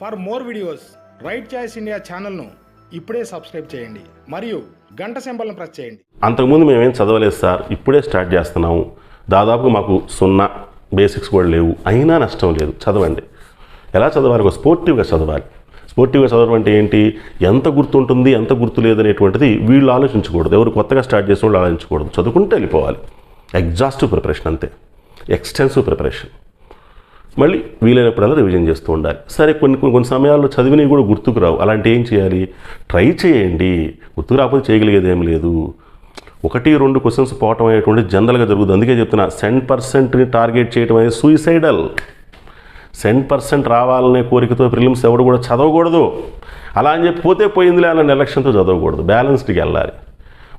For more videos Right Choice India ఛానల్ను ఇప్పుడే subscribe చేయండి. మరియు గంట సింబల్ను ప్రెస్ చేయండి. అంతకుముందు మేమేం చదవలేదు సార్ ఇప్పుడే స్టార్ట్ చేస్తున్నాము. దాదాపు మాకు సున్నా బేసిక్స్ కూడా లేవు. అయినా నష్టం లేదు. చదవండి. ఎలా చదవాలి? ఒక స్పోర్టివ్గా చదవాలి. స్పోర్టివ్గా చదవడం అంటే ఏంటి? ఎంత గుర్తుంటుంది ఎంత గుర్తు లేదనేటువంటిది వీళ్ళు ఆలోచించకూడదు. ఎవరు కొత్తగా స్టార్ట్ చేసిన వాళ్ళు ఆలోచించకూడదు. చదువుకుంటే వెళ్ళిపోవాలి. ఎగ్జాస్టివ్ ప్రిపరేషన్ అంతే. ఎక్స్టెన్సివ్ ప్రిపరేషన్ మళ్ళీ వీలైనప్పుడల్లా రివిజన్ చేస్తూ ఉండాలి. సరే కొన్ని కొన్ని కొన్ని సమయాల్లో చదివినవి కూడా గుర్తుకు రావు. అలాంటి ఏం చేయాలి? ట్రై చేయండి. గుర్తుకు రాకపోతే చేయగలిగేది ఏం లేదు. ఒకటి రెండు క్వశ్చన్స్ పోవటం అనేటువంటి జనరల్గా జరుగుతుంది. అందుకే చెప్తున్నా సెన్ పర్సెంట్ని టార్గెట్ చేయడం అనేది సూయిసైడల్ సెన్ పర్సెంట్ రావాలనే కోరికతో ప్రిలిమ్స్ ఎవడు కూడా చదవకూడదు. అలా అని చెప్పి పోతే పోయిందిలే అన్న నిర్లక్ష్యంతో చదవకూడదు. బ్యాలెన్స్డ్కి వెళ్ళాలి.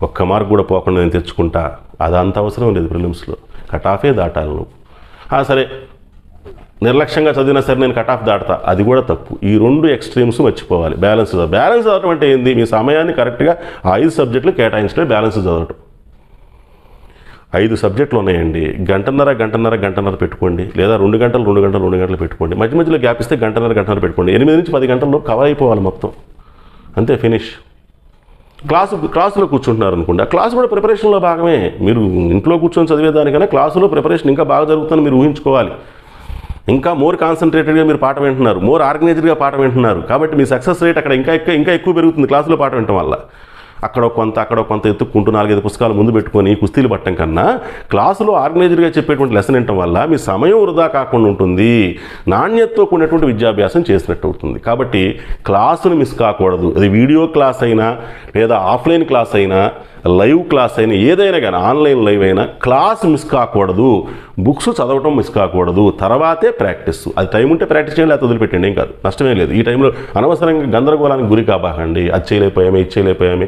ఒక్క మార్క్ కూడా పోకుండా నేను తెచ్చుకుంటా. అదంత అవసరం లేదు ప్రిలిమ్స్లో కట్ ఆఫే దాటాలి నువ్వు. సరే. నిర్లక్ష్యంగా చదివినా సరే నేను కట్ ఆఫ్ దాటతా. అది కూడా తప్పు. ఈ రెండు ఎక్స్ట్రీమ్స్ మర్చిపోవాలి. బ్యాలెన్స్ చదవ. బ్యాలెన్స్ చదవటం అంటే ఏంది? మీ సమయాన్ని కరెక్ట్గా ఐదు సబ్జెక్టులు కేటాయించడం బ్యాలెన్స్ చదవటం. ఐదు సబ్జెక్టులు ఉన్నాయండి. గంటన్నర గంటన్నర గంటన్నర పెట్టుకోండి. లేదా రెండు గంటలు రెండు గంటలు రెండు గంటలు పెట్టుకోండి. మధ్య మధ్యలో గ్యాప్ ఇస్తే గంటన్నర గంటన్నర పెట్టుకోండి. ఎనిమిది నుంచి పది గంటల్లో కవర్ అయిపోవాలి మొత్తం. అంతే ఫినిష్ క్లాసు క్లాసులో కూర్చుంటున్నారు అనుకోండి. ఆ క్లాస్ కూడా ప్రిపరేషన్లో భాగమే. మీరు ఇంట్లో కూర్చొని చదివేదానికైనా క్లాసులో ప్రిపరేషన్ ఇంకా బాగా జరుగుతుందని మీరు ఊహించుకోవాలి. ఇంకా మోర్ కాన్సన్ట్రేటెడ్గా మీరు పాఠం వింటున్నారు మోర్ ఆర్గనైజ్డ్గా పాఠం వింటున్నారు. కాబట్టి మీ సక్సెస్ రేట్ అక్కడ ఇంకా ఎక్కువ ఇంకా ఎక్కువ పెరుగుతుంది క్లాసులో పాఠం వినటం వల్ల. అక్కడ ఒక కొంత అక్కడ కొంత ఎత్తుక్కుంటూ నాలుగైదు పుస్తకాలు ముందు పెట్టుకొని కుస్తీలు పట్టడం కన్నా క్లాసులో ఆర్గనైజర్గా చెప్పేటువంటి లెసన్ వినటం వల్ల మీ సమయం వృధా కాకుండా ఉంటుంది. నాణ్యతతో కూడినటువంటి విద్యాభ్యాసం చేసినట్టు అవుతుంది. కాబట్టి క్లాసును మిస్ కాకూడదు. అది వీడియో క్లాస్ అయినా లేదా ఆఫ్లైన్ క్లాస్ అయినా లైవ్ క్లాస్ అయినా ఏదైనా కానీ ఆన్లైన్ లైవ్ అయినా క్లాస్ మిస్ కాకూడదు. బుక్స్ చదవటం మిస్ కాకూడదు. తర్వాతే ప్రాక్టీస్. అది టైం ఉంటే ప్రాక్టీస్ చేయాలి అది వదిలిపెట్టండి. ఏం కాదు. నష్టమే లేదు. ఈ టైంలో అనవసరంగా గందరగోళానికి గురి కాబాకండి. అది చేయలేకపోయామే ఇది చేయలేకపోయామే.